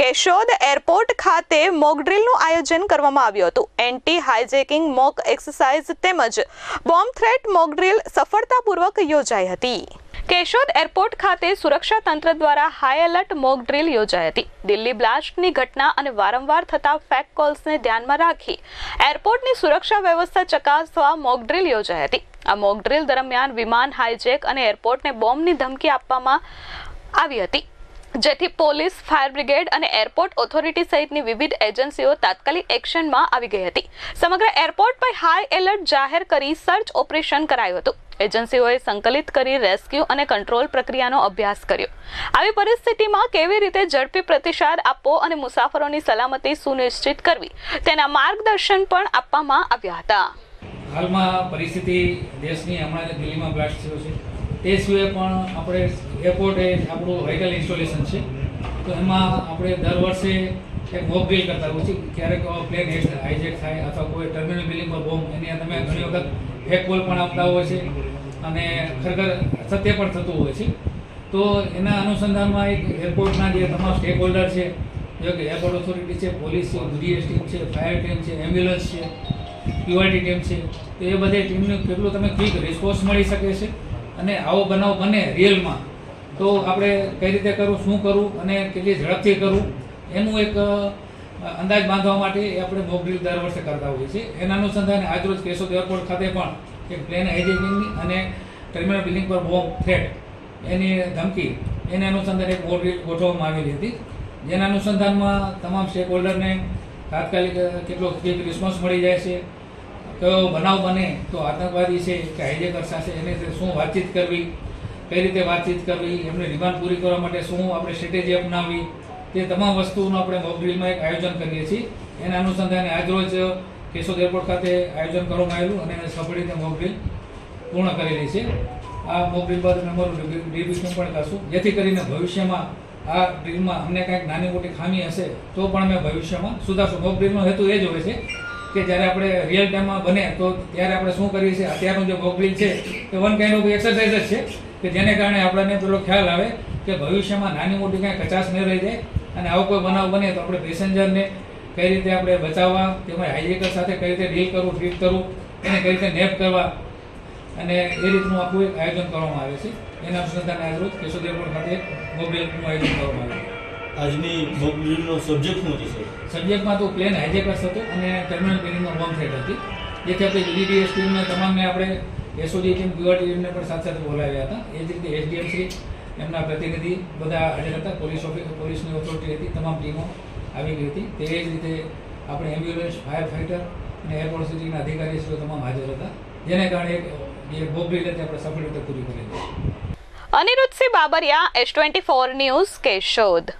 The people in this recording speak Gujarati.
કેશોદ એરપોર્ટ ખાતે મોકડ્રીલનું આયોજન કરવામાં આવ્યું હતું. એન્ટી હાઇજેકિંગ મોક એક્સરસાઇઝ તેમજ બોમ્બ થ્રેટ મોકડ્રીલ સફળતાપૂર્વક યોજાઈ હતી. કેશોદ એરપોર્ટ ખાતે સુરક્ષા તંત્ર દ્વારા હાઈ એલર્ટ મોક ડ્રીલ યોજાઈ હતી. દિલ્હી બ્લાસ્ટની ઘટના અને વારંવાર થતા ફેક કોલ્સને ધ્યાનમાં રાખી એરપોર્ટની સુરક્ષા વ્યવસ્થા ચકાસવા મોક ડ્રીલ યોજાઈ હતી. આ મોક ડ્રીલ દરમિયાન વિમાન હાઇજેક અને એરપોર્ટને બોમ્બની ધમકી આપવામાં આવી હતી. જેથી પોલીસ, ફાયર બ્રિગેડ અને એરપોર્ટ ઓથોરિટી સહિતની વિવિધ એજન્સીઓ તાત્કાલિક એક્શનમાં આવી ગઈ હતી. સમગ્ર એરપોર્ટ પર હાઈ એલર્ટ જાહેર કરી સર્ચ ઓપરેશન કરાયું હતું. એજન્સીઓએ સંકલિત કરી રેસ્ક્યુ અને કંટ્રોલ પ્રક્રિયાનો અભ્યાસ કર્યો. આવી પરિસ્થિતિમાં કેવી રીતે ઝડપી પ્રતિસાદ આપવો અને મુસાફરોની સલામતી સુનિશ્ચિત કરવી, તેના માર્ગદર્શન પણ આપવામાં આવ્યા હતા. હાલમાં પરિસ્થિતિ દેશની હમણાં દિલ્હીમાં બ્લાસ્ટ થયો છે. તે સિવાય પણ આપણે એરપોર્ટ એ આપણું વાઇટલ ઇન્સ્ટોલેશન છે. તો એમાં આપણે દર વર્ષે એક મોક ડ્રીલ કરતા હોય છે ક્યારેક પ્લેન હાઇજેક થાય અથવા કોઈ ટર્મિનલ બિલ્ડિંગ પર બોમ્બ એની તમે ઘણી વખત ફેક બોલ પણ આપતા હોય છે અને ખરેખર સત્ય પણ થતું હોય છે. તો એના અનુસંધાનમાં એક એરપોર્ટના જે તમામ સ્ટેક હોલ્ડર છે જેવા કે એરપોર્ટ ઓથોરિટી છે પોલીસ છે જીએસ ટીમ છે ફાયર ટીમ છે એમ્બ્યુલન્સ છે ક્યુઆરટી ટીમ છે, તો એ બધી ટીમને કેટલું તમે ક્વિક રિસ્પોન્સ મળી શકે છે? અને આવો બનાવ બને રિયલમાં, તો આપણે કઈ રીતે કરવું, શું કરવું અને કેટલી ઝડપથી કરવું, એનું એક અંદાજ બાંધવા માટે આપણે મોક ડ્રીલ દર વર્ષે કરતા હોઈએ છીએ. એના અનુસંધાને આજરોજ કેશોદ એરપોર્ટ ખાતે પણ એક પ્લેન હાઇજેકિંગની અને ટર્મિનલ બિલ્ડિંગ પર બોમ્બ થ્રેટ એની ધમકી, એને અનુસંધાને એક મોક ડ્રીલ ગોઠવવામાં આવેલી હતી. જેના અનુસંધાનમાં તમામ સ્ટેક હોલ્ડરને તાત્કાલિક કેટલો ક્વિક રિસ્પોન્સ મળી જાય છે કયો બનાવ બને તો આતંકવાદી છે, કે હાઇજેકર સાથે એને શું વાતચીત કરવી, કઈ રીતે વાતચીત કરવી, એમને ડિમાન્ડ પૂરી કરવા માટે શું આપણે સ્ટ્રેટેજી અપનાવવી, તે તમામ વસ્તુઓનું આપણે મોક ડ્રીલમાં એક આયોજન કરીએ છીએ. એના અનુસંધાને આજરોજ કેશોદ એરપોર્ટ ખાતે આયોજન કરવામાં આવેલું અને એને સફળ રીતે મોક પૂર્ણ કરેલી છે. આ મોક ડ્રીલ બાદ અમે અમારું ડિબ્યુશન પણ કરશું. જેથી કરીને ભવિષ્યમાં આ ડ્રીલમાં અમને કાંઈક નાની મોટી ખામી હશે, તો પણ અમે ભવિષ્યમાં સુધારશું. મોક ડ્રીલનો હેતુ એ જ હોય છે કે જ્યારે આપણે રિયલ ટાઈમમાં બને, તો ત્યારે આપણે શું કરીએ છીએ અત્યારનું જે મોક છે, એ વન કાઇન્ડ ઓફ એક્સરસાઇઝ જ છે, કે જેને કારણે આપણને પેલો ખ્યાલ આવે કે ભવિષ્યમાં નાની મોટી કાંઈ કચાશ ન રહી જાય અને આવો કોઈ બનાવ બને તો આપણે પેસેન્જરને કઈ રીતે આપણે બચાવવા, તેમજ હાઇજેકર સાથે કઈ રીતે ડીલ કરવું ટ્રીટ કરવું, એને કઈ રીતે નેપ કરવા, અને એ રીતનું આખું એક આયોજન કરવામાં આવે છે. એના અનુસંધાને આજરોજ કેશોદ એરપોર્ટ ખાતે મોબાઈલનું આયોજન કરવામાં આવ્યું. આજની મોક સબ્જેક્ટ શું હતી સબ્જેક્ટમાં તો પ્લેન હાઇજેકર્સ હતો અને ટર્મિનલ બિલ્ડિંગમાં બોમ્બ થ્રેટ હતી. જેથી આપણે જીડીડીએસ ટીમને તમામને આપણે એસઓજી ટીમ ક્યુઆર ટીમને પણ સાથે સાથે બોલાવ્યા હતા. એ જ રીતે એસડીએમ શ્રી એમના પ્રતિનિધિ બધા હાજર હતા. પોલીસ ઓફિસ પોલીસની ઓથોરિટી હતી. તમામ ટીમો આવી ગઈ હતી. તે જ રીતે આપણે એમ્બ્યુલન્સ ફાયર ફાઇટર અને એરપોર્ટ સિટીના અધિકારીશ્રીઓ તમામ હાજર હતા. જેને કારણે એક જે બોબરી હતી આપણે સફળ રીતે પૂરી કરી Anirudhsinh Babariya S twenty four news Keshod.